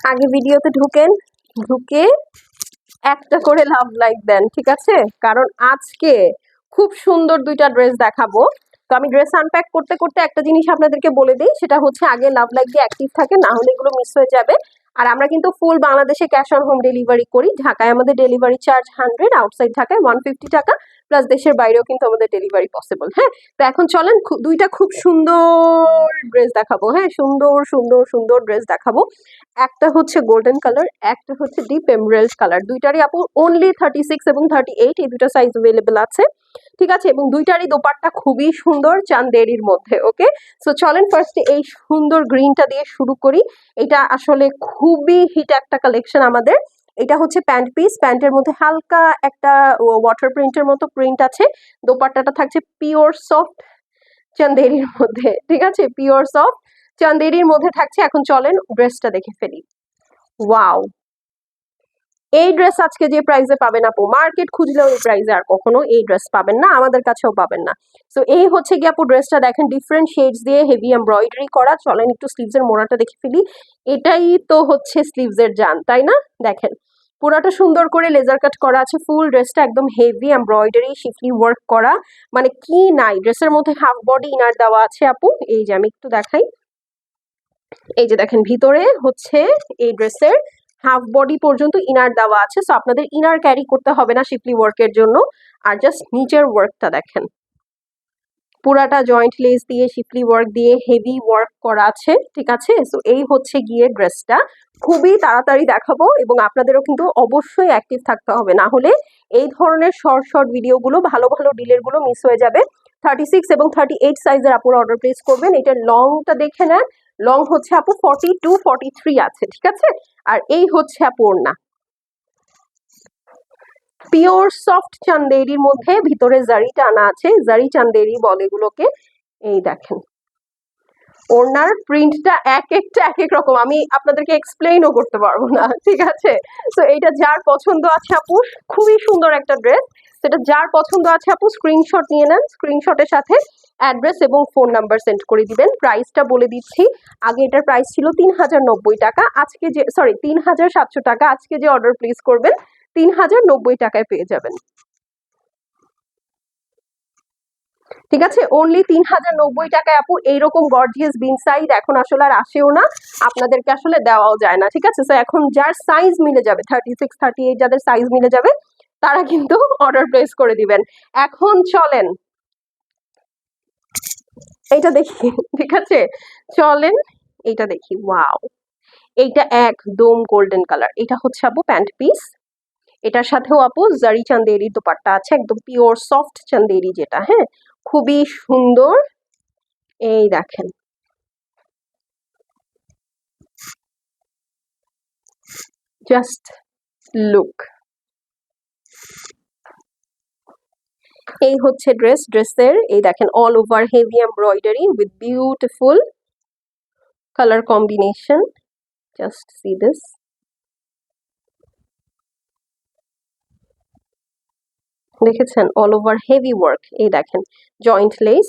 আগে ভিডিওতে ঢুকেন ঢুকে একটা করে লাভ লাইক দেন, ঠিক আছে? কারণ আজকে খুব সুন্দর দুইটা ড্রেস দেখাবো। তো আমি ড্রেস আনপ্যাক করতে করতে একটা জিনিস আপনাদেরকে বলে দিই, সেটা হচ্ছে আগে লাভ লাইক দিয়ে অ্যাক্টিভ থাকে, না হলে এগুলো মিস হয়ে যাবে। আর আমরা কিন্তু ফুল বাংলাদেশে ক্যাশ অন হোম ডেলিভারি করি। ঢাকায় আমাদের ডেলিভারি চার্জ হান্ড্রেড আউটসাইড ঢাকায় ওয়ান ফিফটি টাকা। প্লাস দেশের বাইরেও কিন্তু আমাদের ডেলিভারি পসিবল হ্যাঁ? তো এখন চলেন দুইটা খুব সুন্দর ড্রেস দেখাবো হ্যাঁ? সুন্দর সুন্দর সুন্দর ড্রেস দেখাবো। একটা হচ্ছে গোল্ডেন কালার একটা হচ্ছে ডিপ এমরেল্ড কালার দুইটারই আপু অনলি থার্টি সিক্স এবং থার্টি এইট এই দুটো সাইজ অ্যাভেলেবেল আছে, ঠিক আছে? এবং দুইটারই দোপাট্টা খুবই সুন্দর চান্দেরির মধ্যে ওকে সো চলেন ফার্স্টে এই সুন্দর গ্রিনটা দিয়ে শুরু করি। এটা আসলে খুবই হিট একটা কালেকশন আমাদের। এটা হচ্ছে প্যান্ট পিস। প্যান্টের মধ্যে হালকা একটা ওয়াটার প্রিন্টের মতো প্রিন্ট আছে। দোপাট্টাটা থাকছে পিওর সফট চান্দেরির মধ্যে, ঠিক আছে? পিওর সফট চান্দেরির মধ্যে থাকছে। এখন চলেন ড্রেসটা দেখে ফেলি। ওয়াও এই ড্রেস আজকে যে প্রাইসে পাবেন আপু মার্কেট খুঁজলেও এই প্রাইসে আর কখনো এই ড্রেস পাবেন না, আমাদের কাছেও পাবেন না। সো এই হচ্ছে কি আপু ড্রেসটা দেখেন ডিফারেন্ট শেডস দিয়ে হেভি এমব্রয়ডারি করা। চলেন একটু স্লিভসের মোড়াটা দেখে ফেলি। এটাই তো হচ্ছে স্লিভসের জান তাই না? দেখেন। পুরাটা সুন্দর করে লেজার কাট করা আছে ফুল ড্রেসটা একদম হেভি এমব্রয়ডারি শিফলি ওয়ার্ক করা। মানে কি নাই ড্রেসের মধ্যে হাফ বডি ইনার দেওয়া আছে আপু, এই যে আমি একটু দেখাই। এই যে দেখেন, ভিতরে হচ্ছে এই ড্রেসের হাফ বডি পর্যন্ত ইনার দেওয়া আছে। সো আপনাদের ইনার ক্যারি করতে হবে না শিপলি ওয়ার্কের জন্য। আর জাস্ট নিচের ওয়ার্কটা দেখেন। পুরাটা জয়েন্ট লেস দিয়ে শিপলি ওয়ার্ক দিয়ে হেভি ওয়ার্ক করা আছে, ঠিক আছে? সো এই হচ্ছে গিয়ে ড্রেসটা খুবই তাড়াতাড়ি দেখাবো এবং আপনাদেরও কিন্তু অবশ্যই অ্যাক্টিভ থাকতে হবে। না হলে এই ধরনের শর্ট শর্ট ভিডিওগুলো ভালো ভালো ডিলেরগুলো মিস হয়ে যাবে। থার্টি সিক্স এবং থার্টি এইট সাইজের আপুর অর্ডার প্লেস করবেন। এটার লংটা দেখে নেন। লং হচ্ছে আপু ফর্টি টু ফর্টি থ্রি আছে, ঠিক আছে? আর এই হচ্ছে আপু ওড়না। পিওর সফট চান্দেরির মধ্যে ভিতরে জারি টানা আছে। জারি চান্দেরি বলে এগুলোকে। এই দেখেন। ওনার প্রিন্টটা এক একটা এক এক রকম। আমি আপনাদেরকে এক্সপ্লেইনও করতে পারব না, ঠিক আছে? তো এইটা যার পছন্দ আছে আপু, খুবই সুন্দর একটা ড্রেস সেটা যার পছন্দ আছে আপু স্ক্রিনশট নিয়ে নেন। স্ক্রিনশটের সাথে অ্যাড্রেস এবং ফোন নাম্বার সেন্ড করে দিবেন। প্রাইসটা বলে দিচ্ছি। আগে এটার প্রাইস ছিল তিন হাজার নব্বই টাকা। আজকে যে সরি তিন হাজার সাতশো টাকা। আজকে যে অর্ডার প্লেস করবেন তিন হাজার নব্বই টাকায় পেয়ে যাবেন। ঠিক আছে? অনলি তিন হাজার নব্বই টাকায় আপু এইরকম গর্জিয়াস বিন সাইজ এখন আসলে আর আসেও না। আপনাদেরকে আসলে দেওয়াও যায় না, ঠিক আছে? তো এখন যার সাইজ মিলে যাবে থার্টি সিক্স থার্টি এইট যাদের সাইজ মিলে যাবে, তারা কিন্তু অর্ডার প্লেস করে দিবেন। এখন চলেন। এইটা দেখি, ঠিক আছে? চলেন, এইটা দেখি ওয়াও এইটা একদম গোল্ডেন কালার এটা হচ্ছে আপু প্যান্ট পিস এটার সাথেও আপু জারি চান্দেরি দোপাট্টা আছে, একদম পিওর সফট চান্দেরি যেটা হ্যাঁ? খুবই সুন্দর। এই দেখেন। জাস্ট লুক এই হচ্ছে ড্রেস ড্রেসের এই দেখেন all over heavy embroidery with beautiful colour combination just see this দেখেছেন অল ওভার হেভি ওয়ার্ক এই দেখেন জয়েন্ট লেস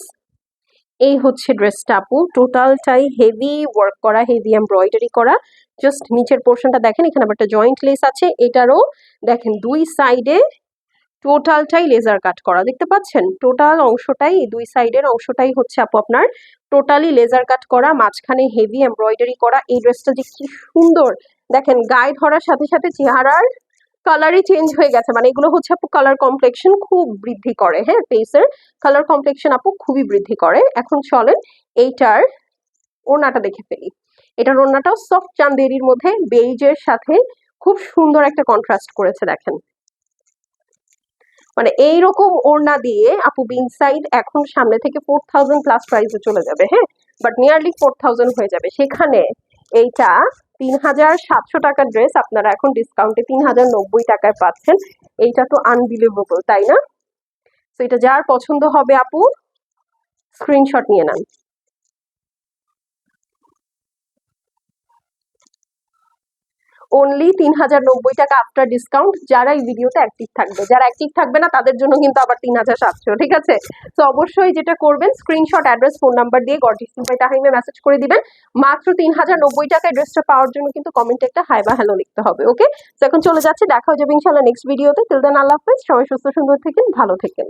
এই হচ্ছে ড্রেসটা আপু টোটালটাই হেভি ওয়ার্ক করা হেভি এমব্রয়ডারি করা জাস্ট নিচের পোর্শনটা দেখেন, এখানে আবার একটা জয়েন্ট লেস আছে, এটারও দেখেন দুই সাইডে টোটালটাই লেজার কাট করা, দেখতে পাচ্ছেন? টোটাল অংশটাই দুই সাইডের অংশটাই হচ্ছে আপু আপনার টোটালি লেজার কাট করা, মাঝখানে হেভি এমব্রয়ডারি করা, এই ড্রেসটা যে কি সুন্দর, দেখেন গায়ে ধরার সাথে সাথে চেহারার কালারই চেঞ্জ হয়ে গেছে। মানে এগুলো হচ্ছে আপু কালার কমপ্লেকশন খুব বৃদ্ধি করে। হ্যাঁ ফেসের কালার কমপ্লেকশন আপু খুবই বৃদ্ধি করে। এখন চলেন এইটার ওড়নাটা দেখে ফেলি। এটার ওড়নাটাও সফট চান্দেরির মধ্যে বেইজের সাথে খুব সুন্দর একটা কন্ট্রাস্ট করেছে, দেখেন। মানে এইরকম ওড়না দিয়ে আপু বিন সাইড এখন সামনে থেকে ফোর থাউজেন্ড প্লাস প্রাইসে চলে যাবে। হ্যাঁ বাট নিয়ারলি ফোর থাউজেন্ড হয়ে যাবে। সেখানে এইটা তিন হাজার সাতশো টাকার ড্রেস আপনারা এখন ডিসকাউন্টে তিন হাজার নব্বই টাকায় পাচ্ছেন। এইটা তো আনবিলিভেবল তাই না? তো এটা যার পছন্দ হবে আপু স্ক্রিনশট নিয়ে নেন। অনলি তিন হাজার নব্বই টাকা আফটার ডিসকাউন্ট যারা এই ভিডিওতে অ্যাক্টিভ থাকবে। যারা অ্যাক্টিভ থাকবে না, তাদের জন্য কিন্তু আবার তিন হাজার সাতশো, ঠিক আছে? তো অবশ্যই যেটা করবেন স্ক্রিনশট অ্যাড্রেস ফোন নাম্বার দিয়ে গর্জিস সিম্পাই তাহিমে মেসেজ করে দিবেন। মাত্র তিন হাজার নব্বই টাকায় ড্রেসটা পাওয়ার জন্য কিন্তু কমেন্টে একটা হাই বা হ্যালো লিখতে হবে ওকে তো এখন চলে যাচ্ছে, দেখা হয়ে যাবে ইনশাল্লাহ নেক্সট ভিডিওতে তিল দেন আল্লাহ হাফেজ। সবাই সুস্থ, সুন্দর থাকেন, ভালো থেকেন।